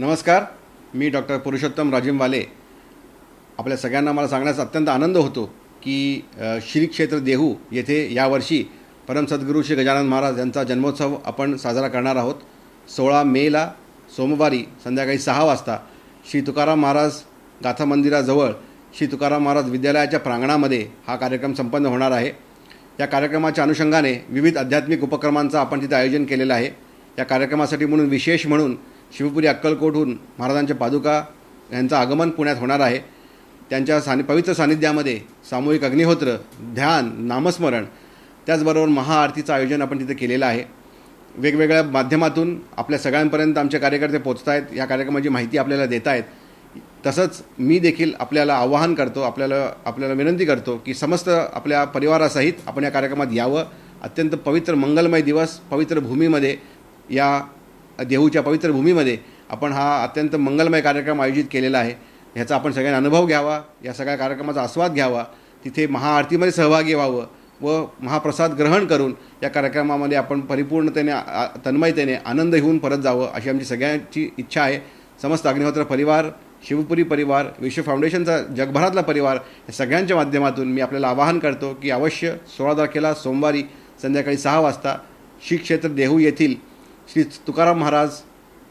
नमस्कार मी डॉक्टर पुरुषोत्तम राजीमवाले. आपल्या सगळ्यांना मला सांगण्याचा अत्यंत आनंद होतो की श्री क्षेत्र देहू येथे यावर्षी परमसद्गुरू श्री गजानन महाराज यांचा जन्मोत्सव आपण साजरा करणार आहोत. सोळा मेला सोमवारी संध्याकाळी सहा वाजता श्री तुकाराम महाराज गाथा मंदिराजवळ श्री तुकाराम महाराज विद्यालयाच्या प्रांगणामध्ये हा कार्यक्रम संपन्न होणार आहे. या कार्यक्रमाच्या अनुषंगाने विविध आध्यात्मिक उपक्रमांचं आपण तिथे आयोजन केलेलं आहे. या कार्यक्रमासाठी म्हणून विशेष म्हणून शिवपुरी अक्कलकोटहून महाराजांच्या पादुका यांचं आगमन पुण्यात होणार आहे. त्यांच्या सानि पवित्र सानिध्यामध्ये सामूहिक अग्निहोत्र ध्यान नामस्मरण त्याचबरोबर महाआरतीचं आयोजन आपण तिथे केलेलं आहे. वेगवेगळ्या माध्यमातून आपल्या सगळ्यांपर्यंत आमचे कार्यकर्ते पोचत आहेत या कार्यक्रमाची माहिती आपल्याला देत आहेत तसंच मी देखील आपल्याला आवाहन करतो आपल्याला आपल्याला विनंती करतो की समस्त आपल्या परिवारासहित आपण या कार्यक्रमात यावं. अत्यंत पवित्र मंगलमय दिवस पवित्र भूमीमध्ये या देहूच्या पवित्र भूमीमध्ये आपण हा अत्यंत मंगलमय कार्यक्रम आयोजित केलेला आहे. ह्याचा आपण सगळ्यांना अनुभव घ्यावा या सगळ्या कार्यक्रमाचा आस्वाद घ्यावा. तिथे महाआरतीमध्ये सहभागी व्हावं व महाप्रसाद ग्रहण करून या कार्यक्रमामध्ये आपण परिपूर्णतेने तन्मयतेने आनंद घेऊन परत जावं अशी आमची सगळ्यांची इच्छा आहे. समस्त अग्निहोत्र परिवार शिवपुरी परिवार विश्व फाउंडेशनचा जगभरातला परिवार या सगळ्यांच्या माध्यमातून मी आपल्याला आवाहन करतो की अवश्य सोळा तारखेला सोमवारी संध्याकाळी सहा वाजता श्री क्षेत्र देहू येथील श्री तुकाराम महाराज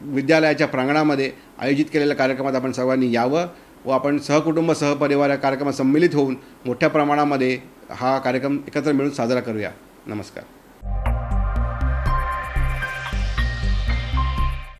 विद्यालयाच्या प्रांगणामध्ये आयोजित केलेल्या कार्यक्रमात आपण सर्वांनी यावं व आपण सहकुटुंब सहपरिवार या कार्यक्रमात सम्मिलित होऊन मोठ्या प्रमाणामध्ये हा कार्यक्रम एकत्र मिळून साजरा करूया. नमस्कार.